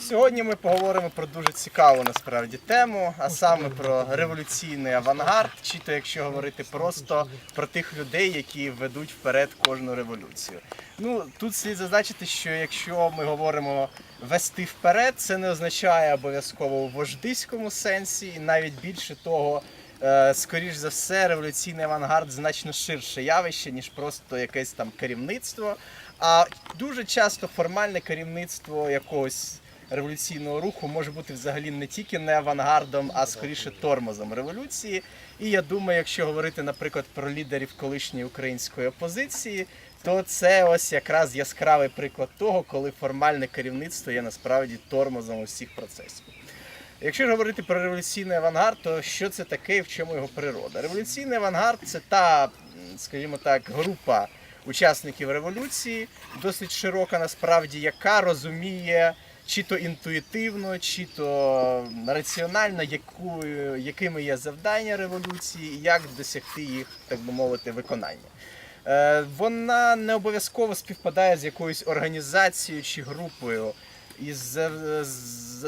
Сьогодні ми поговоримо про дуже цікаву насправді тему, а саме про революційний авангард, чи то якщо говорити просто про тих людей, які ведуть вперед кожну революцію. Ну тут слід зазначити, що якщо ми говоримо вести вперед, це не означає обов'язково у вождиському сенсі, і навіть більше того. е, Скоріш за все, революційний авангард значно ширше явище, ніж просто якесь там керівництво. А дуже часто формальне керівництво якогось революційного руху може бути взагалі не тільки не авангардом, а скоріше тормозом революції. І я думаю, якщо говорити, наприклад, про лідерів колишньої української опозиції, то це ось якраз яскравий приклад того, коли формальне керівництво є насправді тормозом усіх процесів. Якщо ж говорити про революційний авангард, то що це таке і в чому його природа? Революційний авангард це та, скажімо так, група учасників революції, досить широка насправді, яка розуміє чи то інтуїтивно, чи то раціонально, яку, якими є завдання революції, і як досягти їх, так би мовити, виконання. Е, Вона не обов'язково співпадає з якоюсь організацією чи групою. І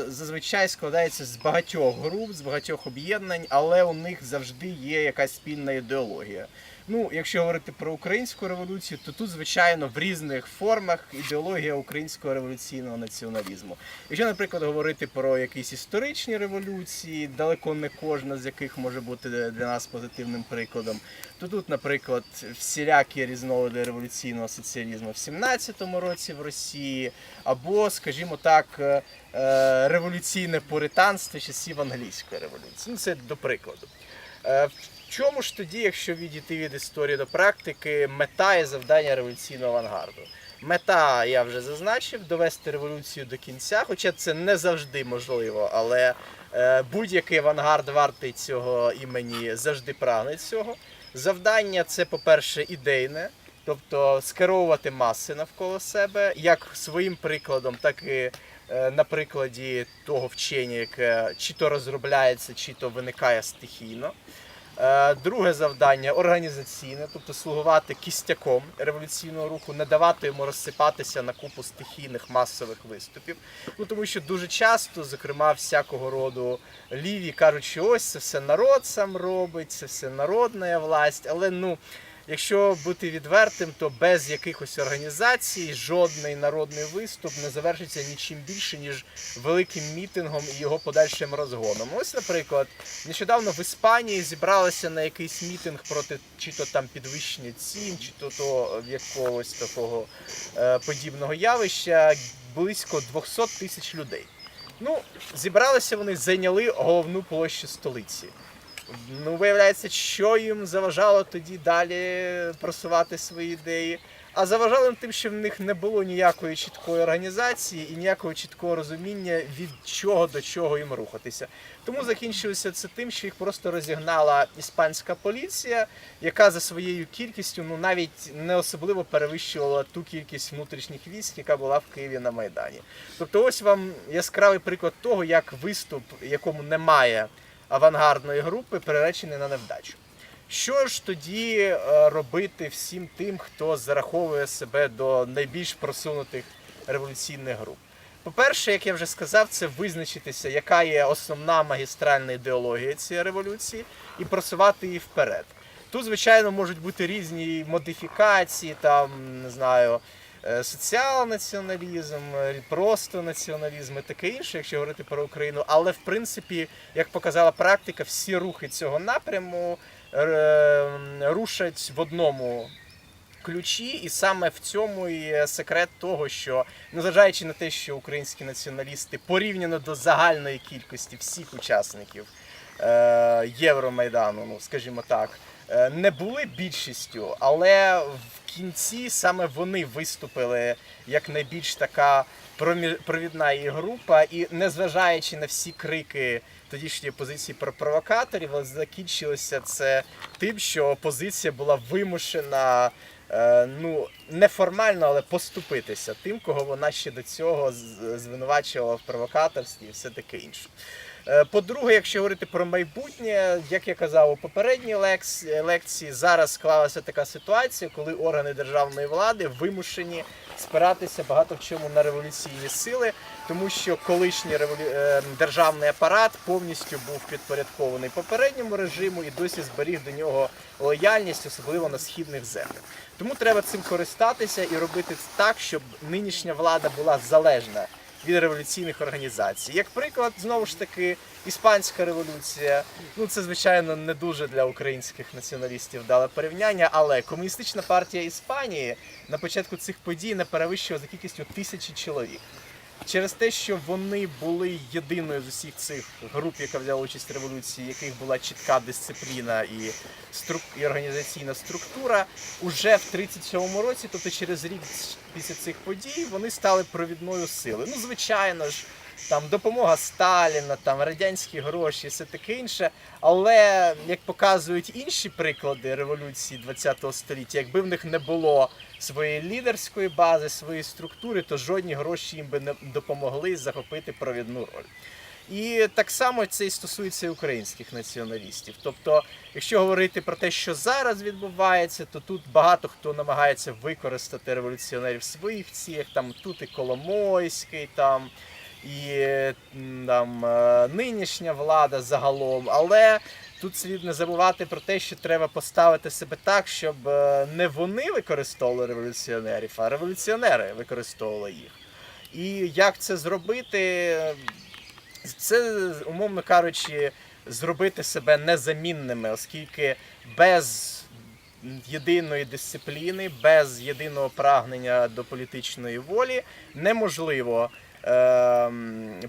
зазвичай складається з багатьох груп, з багатьох об'єднань, але у них завжди є якась спільна ідеологія. Ну, якщо говорити про українську революцію, то тут, звичайно, в різних формах ідеологія українського революційного націоналізму. Якщо, наприклад, говорити про якісь історичні революції, далеко не кожна з яких може бути для нас позитивним прикладом, то тут, наприклад, всілякі різновиди революційного соціалізму в 17-му році в Росії, або, скажімо так, е, е, революційне пуританство часів англійської революції. Ну, це до прикладу. Чому ж тоді, якщо відійти від історії до практики, мета і завдання революційного авангарду? Мета, я вже зазначив, довести революцію до кінця, хоча це не завжди можливо, але е, будь-який авангард вартий цього імені завжди прагне цього. Завдання це, по-перше, ідейне, тобто скеровувати маси навколо себе, як своїм прикладом, так і е, на прикладі того вчення, яке чи то розробляється, чи то виникає стихійно. Е, Друге завдання організаційне, тобто слугувати кістяком революційного руху, не давати йому розсипатися на купу стихійних масових виступів. Ну тому що дуже часто, зокрема, всякого роду ліві кажуть, що ось це все народ сам робить, це все народна власть. Але ну, якщо бути відвертим, то без якихось організацій жодний народний виступ не завершиться нічим більше, ніж великим мітингом і його подальшим розгоном. Ось, наприклад, нещодавно в Іспанії зібралися на якийсь мітинг проти чи то там підвищення цін, чи то, то якогось такого е, подібного явища близько 200 тисяч людей. Ну, зібралися вони, зайняли головну площу столиці. Ну, виявляється, що їм заважало тоді далі просувати свої ідеї. А заважало тим, що в них не було ніякої чіткої організації і ніякого чіткого розуміння, від чого до чого їм рухатися. Тому закінчилося це тим, що їх просто розігнала іспанська поліція, яка за своєю кількістю ну навіть не особливо перевищувала ту кількість внутрішніх військ, яка була в Києві на Майдані. Тобто, ось вам яскравий приклад того, як виступ, якому немає авангардної групи, переречений на невдачу. Що ж тоді е, робити всім тим, хто зараховує себе до найбільш просунутих революційних груп? По-перше, як я вже сказав, це визначитися, яка є основна магістральна ідеологія цієї революції, і просувати її вперед. Тут, звичайно, можуть бути різні модифікації, там не знаю, е, соціал-націоналізм, е, просто націоналізм і таке інше, якщо говорити про Україну. Але в принципі, як показала практика, всі рухи цього напряму рушать в одному ключі, і саме в цьому є секрет того, що незважаючи на те, що українські націоналісти порівняно до загальної кількості всіх учасників е, Євромайдану, ну скажімо так, не були більшістю, але в кінці саме вони виступили як найбільш така провідна її група, і незважаючи на всі крики тодішньої опозиції про провокаторів, закінчилося це тим, що опозиція була вимушена. е, Ну, неформально, але поступитися тим, кого вона ще до цього звинувачувала в провокаторстві і все таке інше. Е, По-друге, якщо говорити про майбутнє, як я казав у попередній лекції, зараз склалася така ситуація, коли органи державної влади вимушені спиратися багато в чому на революційні сили, тому що колишній револю... е, державний апарат повністю був підпорядкований попередньому режиму і досі зберіг до нього лояльність, особливо на східних землях. Тому треба цим користатися і робити так, щоб нинішня влада була залежна від революційних організацій. Як приклад, знову ж таки, іспанська революція. Ну це звичайно не дуже для українських націоналістів дала порівняння, але комуністична партія Іспанії на початку цих подій не перевищувала за кількістю тисячі чоловік. Через те, що вони були єдиною з усіх цих груп, яка взяла участь в революції, яких була чітка дисципліна і, струк... і організаційна структура, уже в 37-му році, тобто через рік після цих подій, вони стали провідною силою. Ну, звичайно ж, там допомога Сталіна, там радянські гроші, все таке інше. Але як показують інші приклади революції ХХ століття, якби в них не було своєї лідерської бази, своєї структури, то жодні гроші їм би не допомогли захопити провідну роль. І так само це і стосується українських націоналістів. Тобто, якщо говорити про те, що зараз відбувається, то тут багато хто намагається використати революціонерів в своїх цілях. Там тут і Коломойський, там і там е, нинішня влада загалом. Але тут слід не забувати про те, що треба поставити себе так, щоб е, не вони використовували революціонерів, а революціонери використовували їх. І як це зробити? Це, умовно кажучи, зробити себе незамінними, оскільки без єдиної дисципліни, без єдиного прагнення до політичної волі неможливо ем,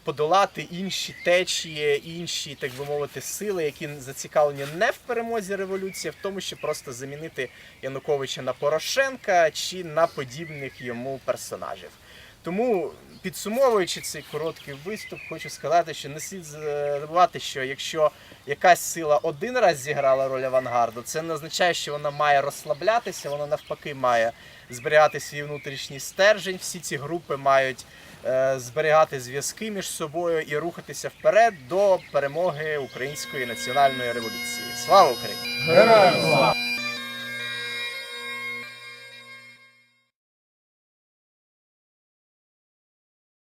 подолати інші течії, інші, так би мовити, сили, які зацікавлені не в перемозі революції, а в тому, щоб просто замінити Януковича на Порошенка чи на подібних йому персонажів. Тому, підсумовуючи цей короткий виступ, хочу сказати, що не слід забувати, що якщо якась сила один раз зіграла роль авангарду, це не означає, що вона має розслаблятися, вона навпаки має зберігати свій внутрішній стержень. Всі ці групи мають зберігати зв'язки між собою і рухатися вперед до перемоги української національної революції. Слава Україні! Героям слава!